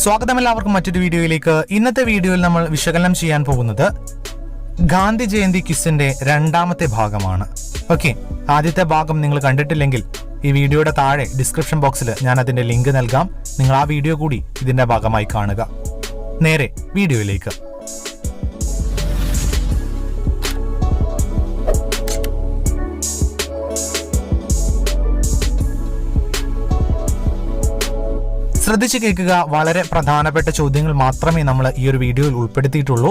സ്വാഗതം എല്ലാവർക്കും മറ്റൊരു വീഡിയോയിലേക്ക്. ഇന്നത്തെ വീഡിയോയിൽ നമ്മൾ വിശകലനം ചെയ്യാൻ പോകുന്നത് ഗാന്ധി ജയന്തി ക്വിസിന്റെ രണ്ടാമത്തെ ഭാഗമാണ്. ഓക്കെ ആദ്യത്തെ ഭാഗം നിങ്ങൾ കണ്ടിട്ടില്ലെങ്കിൽ ഈ വീഡിയോയുടെ താഴെ ഡിസ്ക്രിപ്ഷൻ ബോക്സിൽ ഞാൻ അതിന്റെ ലിങ്ക് നൽകാം. നിങ്ങൾ ആ വീഡിയോ കൂടി ഇതിന്റെ ഭാഗമായി കാണുക. നേരെ വീഡിയോയിലേക്ക്. ശ്രദ്ധിച്ചു കേൾക്കുക. വളരെ പ്രധാനപ്പെട്ട ചോദ്യങ്ങൾ മാത്രമേ നമ്മൾ ഈ ഒരു വീഡിയോയിൽ ഉൾപ്പെടുത്തിയിട്ടുള്ളൂ.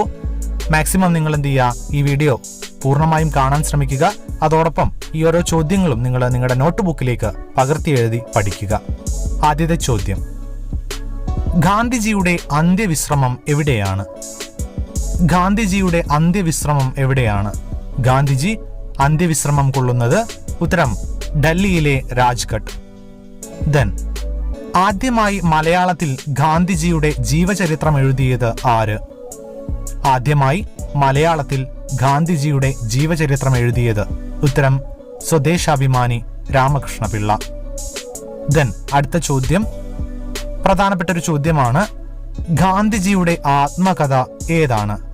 മാക്സിമം നിങ്ങൾ എന്ത് ചെയ്യുക? ഈ വീഡിയോ പൂർണമായും കാണാൻ ശ്രമിക്കുക. അതോടൊപ്പം ഈ ഓരോ ചോദ്യങ്ങളും നിങ്ങൾ നിങ്ങളുടെ നോട്ട് ബുക്കിലേക്ക് പകർത്തി എഴുതി പഠിക്കുക. ആദ്യത്തെ ചോദ്യം. ഗാന്ധിജിയുടെ അന്ത്യവിശ്രമം എവിടെയാണ്? ഗാന്ധിജിയുടെ അന്ത്യവിശ്രമം എവിടെയാണ്? ഗാന്ധിജി അന്ത്യവിശ്രമം കൊള്ളുന്നത് ഉത്തരം ഡൽഹിയിലെ രാജ്ഘട്ട്. ദെൻ ആദ്യമായി മലയാളത്തിൽ ഗാന്ധിജിയുടെ ജീവചരിത്രം എഴുതിയത് ആര്? ആദ്യമായി മലയാളത്തിൽ ഗാന്ധിജിയുടെ ജീവചരിത്രം എഴുതിയത് ഉത്തരം സ്വദേശാഭിമാനി രാമകൃഷ്ണ പിള്ള ദെൻ അടുത്ത ചോദ്യം. പ്രധാനപ്പെട്ട ഒരു ചോദ്യമാണ് ഗാന്ധിജിയുടെ ആത്മകഥ ഏതാണ്?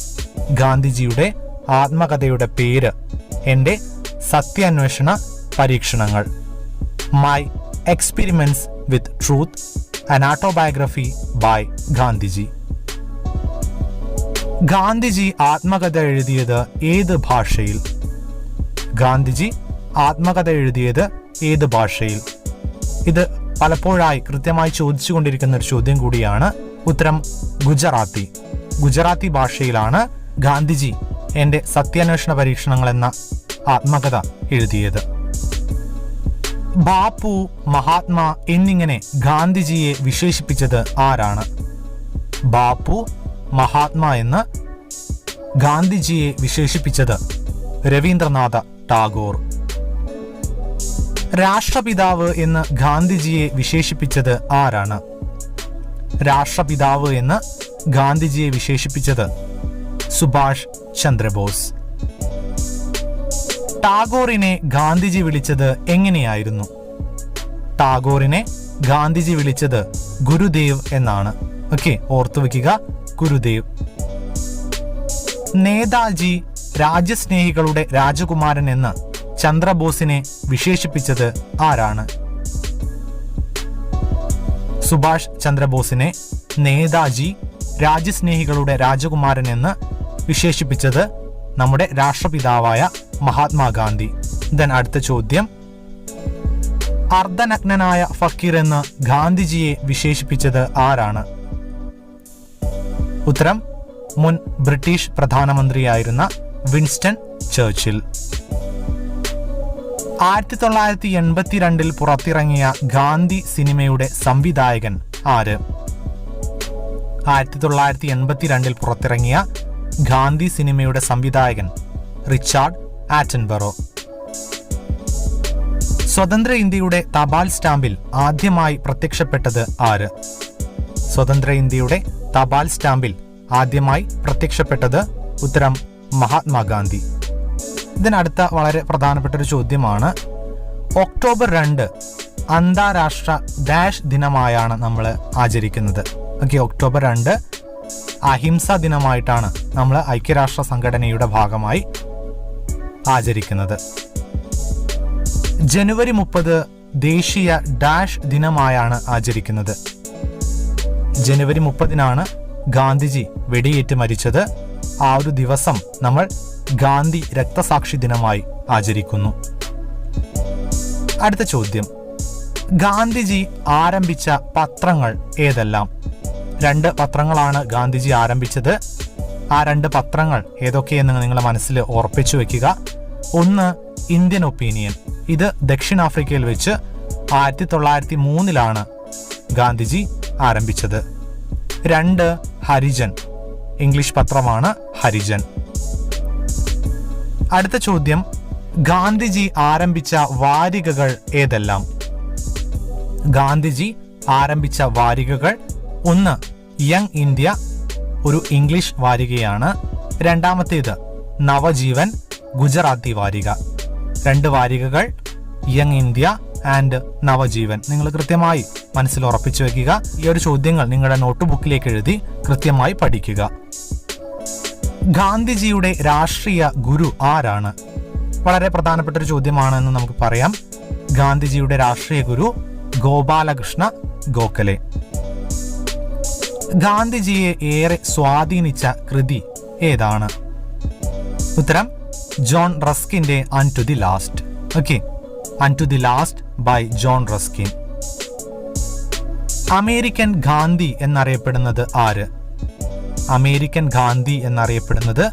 ഗാന്ധിജിയുടെ ആത്മകഥയുടെ പേര് എന്റെ സത്യാന്വേഷണ പരീക്ഷണങ്ങൾ. My experiments with truth an autobiography by Gandhiji Gandhiji ആത്മകഥ എഴുതിയത് ഏത് ഭാഷയിൽ? ഗാന്ധിജി ആത്മകഥ എഴുതിയത് ഏത് ഭാഷയിൽ? ഇത് പലപ്പോഴായി കൃത്യമായി ചോദിച്ചുകൊണ്ടിരിക്കുന്ന ഒരു ചോദ്യം കൂടിയാണ് ഉത്തരം ഗുജറാത്തി. ഗുജറാത്തി ഭാഷയിലാണ് ഗാന്ധിജി എന്റെ സത്യാന്വേഷണ പരീക്ഷണങ്ങൾ എന്ന ആത്മകഥ എഴുതിയത്. ബാപ്പു മഹാത്മാ എന്നിങ്ങനെ ഗാന്ധിജിയെ വിശേഷിപ്പിച്ചത് ആരാണ്? ബാപ്പു മഹാത്മാ എന്ന് ഗാന്ധിജിയെ വിശേഷിപ്പിച്ചത് രവീന്ദ്രനാഥ ടാഗോർ. രാഷ്ട്രപിതാവ് എന്ന് ഗാന്ധിജിയെ വിശേഷിപ്പിച്ചത് ആരാണ്? രാഷ്ട്രപിതാവ് എന്ന് ഗാന്ധിജിയെ വിശേഷിപ്പിച്ചത് സുഭാഷ് ചന്ദ്രബോസ്. ടാഗോറിനെ ഗാന്ധിജി വിളിച്ചത് എങ്ങനെയായിരുന്നു? ടാഗോറിനെ ഗാന്ധിജി വിളിച്ചത് ഗുരുദേവ് എന്നാണ്. ഓക്കെ ഓർത്തു വെക്കുക ഗുരുദേവ്. നേതാജി രാജ്യസ്നേഹികളുടെ രാജകുമാരൻ എന്ന് ചന്ദ്രബോസിനെ വിശേഷിപ്പിച്ചത് ആരാണ്? സുഭാഷ് ചന്ദ്രബോസിനെ നേതാജി രാജ്യസ്നേഹികളുടെ രാജകുമാരൻ എന്ന് വിശേഷിപ്പിച്ചത് നമ്മുടെ രാഷ്ട്രപിതാവായ മഹാത്മാഗാന്ധി. ദെൻ അടുത്ത ചോദ്യം. അർദ്ധനഗ്നനായ ഫക്കീർ എന്ന് ഗാന്ധിജിയെ വിശേഷിപ്പിച്ചത് ആരാണ്? ഉത്തരം മുൻ ബ്രിട്ടീഷ് പ്രധാനമന്ത്രിയായിരുന്ന വിൻസ്റ്റൺ ചർച്ചിൽ. ആയിരത്തി തൊള്ളായിരത്തി എൺപത്തിരണ്ടിൽ പുറത്തിറങ്ങിയ ഗാന്ധി സിനിമയുടെ സംവിധായകൻ ആര്? ആയിരത്തി തൊള്ളായിരത്തി എൺപത്തിരണ്ടിൽ പുറത്തിറങ്ങിയ ഗാന്ധി സിനിമയുടെ സംവിധായകൻ റിച്ചാർഡ് ആറ്റൻബറോ. സ്വതന്ത്ര ഇന്ത്യയുടെ തപാൽ സ്റ്റാമ്പിൽ ആദ്യമായി പ്രത്യക്ഷപ്പെട്ടത് ആര്? സ്വതന്ത്ര ഇന്ത്യയുടെ തപാൽ സ്റ്റാമ്പിൽ ആദ്യമായി പ്രത്യക്ഷപ്പെട്ടത് ഉത്തരം മഹാത്മാഗാന്ധി. ഇതിനടുത്ത വളരെ പ്രധാനപ്പെട്ട ഒരു ചോദ്യമാണ് ഒക്ടോബർ രണ്ട് അന്താരാഷ്ട്ര ഡാഷ് ദിനമായാണ് നമ്മൾ ആചരിക്കുന്നത്. ഓക്കെ ഒക്ടോബർ രണ്ട് അഹിംസ ദിനമായിട്ടാണ് നമ്മൾ ഐക്യരാഷ്ട്ര സംഘടനയുടെ ഭാഗമായി ആചരിക്കുന്നത്. ജനുവരി മുപ്പത് ദേശീയ ഡാഷ് ദിനമായാണ് ആചരിക്കുന്നത്. ജനുവരി മുപ്പതിനാണ് ഗാന്ധിജി വെടിയേറ്റ് മരിച്ചത്. ആ ഒരു ദിവസം നമ്മൾ ഗാന്ധി രക്തസാക്ഷി ദിനമായി ആചരിക്കുന്നു. അടുത്ത ചോദ്യം. ഗാന്ധിജി ആരംഭിച്ച പത്രങ്ങൾ ഏതെല്ലാം? രണ്ട് പത്രങ്ങളാണ് ഗാന്ധിജി ആരംഭിച്ചത്. ആ രണ്ട് പത്രങ്ങൾ ഏതൊക്കെയെന്ന് നിങ്ങളുടെ മനസ്സിൽ ഉറപ്പിച്ചു വെക്കുക. ഒന്ന് ഇന്ത്യൻ ഒപ്പീനിയൻ ഇത് ദക്ഷിണാഫ്രിക്കയിൽ വെച്ച് ആയിരത്തി തൊള്ളായിരത്തി മൂന്നിലാണ് ഗാന്ധിജി ആരംഭിച്ചത്. രണ്ട് ഹരിജൻ. ഇംഗ്ലീഷ് പത്രമാണ് ഹരിജൻ. അടുത്ത ചോദ്യം ഗാന്ധിജി ആരംഭിച്ച വാരികകൾ ഏതെല്ലാം? ഗാന്ധിജി ആരംഭിച്ച വാരികകൾ ഒന്ന് യങ് ഇന്ത്യ ഒരു ഇംഗ്ലീഷ് വാരികയാണ്. രണ്ടാമത്തേത് നവജീവൻ ഗുജറാത്തി വാരിക. രണ്ട് വാരികകൾ യങ് ഇന്ത്യ ആൻഡ് നവജീവൻ. നിങ്ങൾ കൃത്യമായി മനസ്സിൽ ഉറപ്പിച്ചു വെക്കുക ഈ ഒരു ചോദ്യങ്ങൾ നിങ്ങളുടെ നോട്ട് ബുക്കിലേക്ക് എഴുതി കൃത്യമായി പഠിക്കുക. ഗാന്ധിജിയുടെ രാഷ്ട്രീയ ഗുരു ആരാണ്? വളരെ പ്രധാനപ്പെട്ട ഒരു ചോദ്യമാണ് എന്ന് നമുക്ക് പറയാം. ഗാന്ധിജിയുടെ രാഷ്ട്രീയ ഗുരു ഗോപാലകൃഷ്ണ ഗോഖലെ. ഗാന്ധിജിയെ ഏറെ സ്വാധീനിച്ച കൃതി ഏതാണ്? ഉത്തരം John റസ്കിന്റെ unto the last okay unto the last by John Ruskin American Gandhi എന്നറിയപ്പെടുന്നത് ആര്? അമേരിക്കൻ ഗാന്ധി എന്നറിയപ്പെടുന്നത്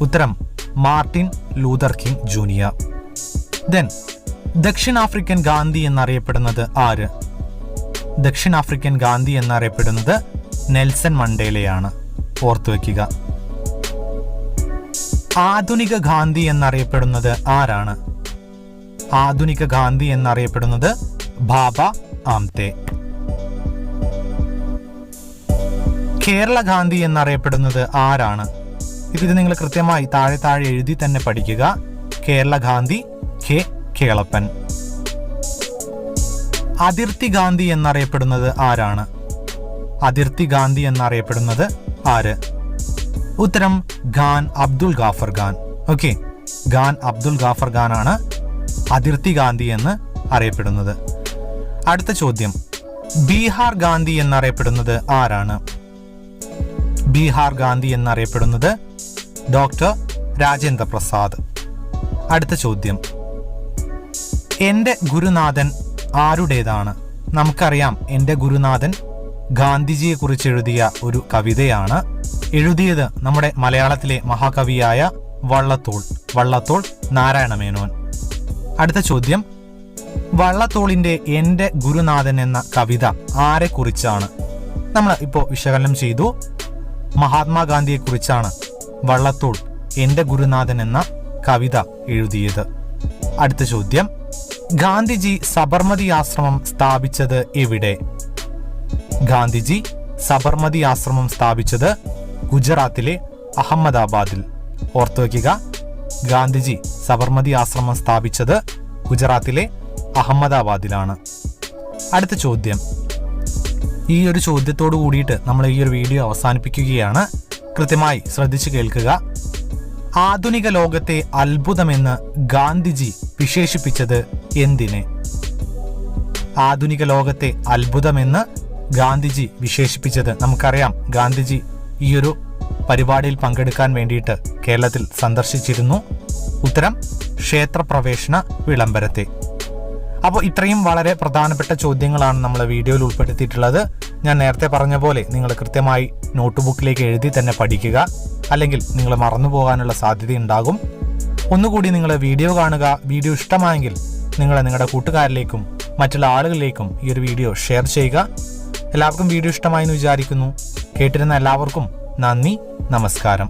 ഉത്തരം Martin Luther King junior. Then ദക്ഷിണാഫ്രിക്കൻ ഗാന്ധി എന്നറിയപ്പെടുന്നത് ആര്? ദക്ഷിണാഫ്രിക്കൻ ഗാന്ധി എന്നറിയപ്പെടുന്നത് നെൽസൺ മണ്ടേലയാണ്. ഓർത്തു വയ്ക്കുക ആധുനിക ഗാന്ധി എന്നറിയപ്പെടുന്നത് ആരാണ്? ആധുനിക ഗാന്ധി എന്നറിയപ്പെടുന്നത് ബാബ ആംതെ. കേരള ഗാന്ധി എന്നറിയപ്പെടുന്നത് ആരാണ്? ഇത് നിങ്ങൾ കൃത്യമായി താഴെ താഴെ എഴുതി തന്നെ പഠിക്കുക. കേരള ഗാന്ധി കെ കേളപ്പൻ. അതിർത്തി ഗാന്ധി എന്നറിയപ്പെടുന്നത് ആരാണ്? അതിർത്തി ഗാന്ധി എന്നറിയപ്പെടുന്നത് ആര്? ഉത്തരം ഖാൻ അബ്ദുൽ ഗാഫർ ഖാൻ. ഓക്കെ. ഖാൻ അബ്ദുൽ ഗാഫർ ഖാൻ ആണ് അതിർത്തി ഗാന്ധി എന്ന് അറിയപ്പെടുന്നത്. അടുത്ത ചോദ്യം. ബീഹാർ ഗാന്ധി എന്നറിയപ്പെടുന്നത് ആരാണ്? ബീഹാർ ഗാന്ധി എന്നറിയപ്പെടുന്നത് ഡോക്ടർ രാജേന്ദ്ര പ്രസാദ്. അടുത്ത ചോദ്യം. എന്റെ ഗുരുനാഥൻ ആരുടേതാണ്? നമുക്കറിയാം എന്റെ ഗുരുനാഥൻ ഗാന്ധിജിയെ കുറിച്ച് എഴുതിയ ഒരു കവിതയാണ് എഴുതിയത് നമ്മുടെ മലയാളത്തിലെ മഹാകവിയായ വള്ളത്തോൾ വള്ളത്തോൾ നാരായണ മേനോൻ അടുത്ത ചോദ്യം വള്ളത്തോളിന്റെ എന്റെ ഗുരുനാഥൻ എന്ന കവിത ആരെക്കുറിച്ചാണ് നമ്മൾ ഇപ്പോൾ വിശകലനം ചെയ്തു. മഹാത്മാഗാന്ധിയെ കുറിച്ചാണ് വള്ളത്തോൾ എന്റെ ഗുരുനാഥൻ എന്ന കവിത എഴുതിയത്. അടുത്ത ചോദ്യം ഗാന്ധിജി സബർമതി ആശ്രമം സ്ഥാപിച്ചത് എവിടെ? ഗാന്ധിജി സബർമതി ആശ്രമം സ്ഥാപിച്ചത് ഗുജറാത്തിലെ അഹമ്മദാബാദിൽ. ഓർത്തുവയ്ക്കുക ഗാന്ധിജി സബർമതി ആശ്രമം സ്ഥാപിച്ചത് ഗുജറാത്തിലെ അഹമ്മദാബാദിലാണ്. അടുത്ത ചോദ്യം. ഈ ഒരു ചോദ്യത്തോടു കൂടിയിട്ട് നമ്മൾ ഈ ഒരു വീഡിയോ അവസാനിപ്പിക്കുകയാണ്. കൃത്യമായി ശ്രദ്ധിച്ചു കേൾക്കുക. ആധുനിക ലോകത്തെ അത്ഭുതമെന്ന് ഗാന്ധിജി വിശേഷിപ്പിച്ചത് എന്തിനെ? ആധുനിക ലോകത്തെ അത്ഭുതമെന്ന് ഗാന്ധിജി വിശേഷിപ്പിച്ചത് നമുക്കറിയാം. ഗാന്ധിജി ഈ ഒരു പരിപാടിയിൽ പങ്കെടുക്കാൻ വേണ്ടിയിട്ട് കേരളത്തിൽ സന്ദർശിച്ചിരുന്നു. ഉത്തരം ക്ഷേത്രപ്രവേശന വിളംബരത്തെ. അപ്പോൾ ഇത്രയും വളരെ പ്രധാനപ്പെട്ട ചോദ്യങ്ങളാണ് നമ്മൾ വീഡിയോയിൽ ഉൾപ്പെടുത്തിയിട്ടുള്ളത്. ഞാൻ നേരത്തെ പറഞ്ഞ പോലെ നിങ്ങൾ കൃത്യമായി നോട്ട് ബുക്കിലേക്ക് എഴുതി തന്നെ പഠിക്കുക. അല്ലെങ്കിൽ നിങ്ങൾ മറന്നു പോകാനുള്ള സാധ്യത ഉണ്ടാകും. ഒന്നുകൂടി നിങ്ങൾ വീഡിയോ കാണുക. വീഡിയോ ഇഷ്ടമായെങ്കിൽ നിങ്ങൾ നിങ്ങളുടെ കൂട്ടുകാരിലേക്കും മറ്റുള്ള ആളുകളിലേക്കും ഈ ഒരു വീഡിയോ ഷെയർ ചെയ്യുക. എല്ലാവർക്കും വീഡിയോ ഇഷ്ടമായി എന്ന് വിചാരിക്കുന്നു. കേട്ടിരുന്ന എല്ലാവർക്കും നന്ദി നമസ്കാരം.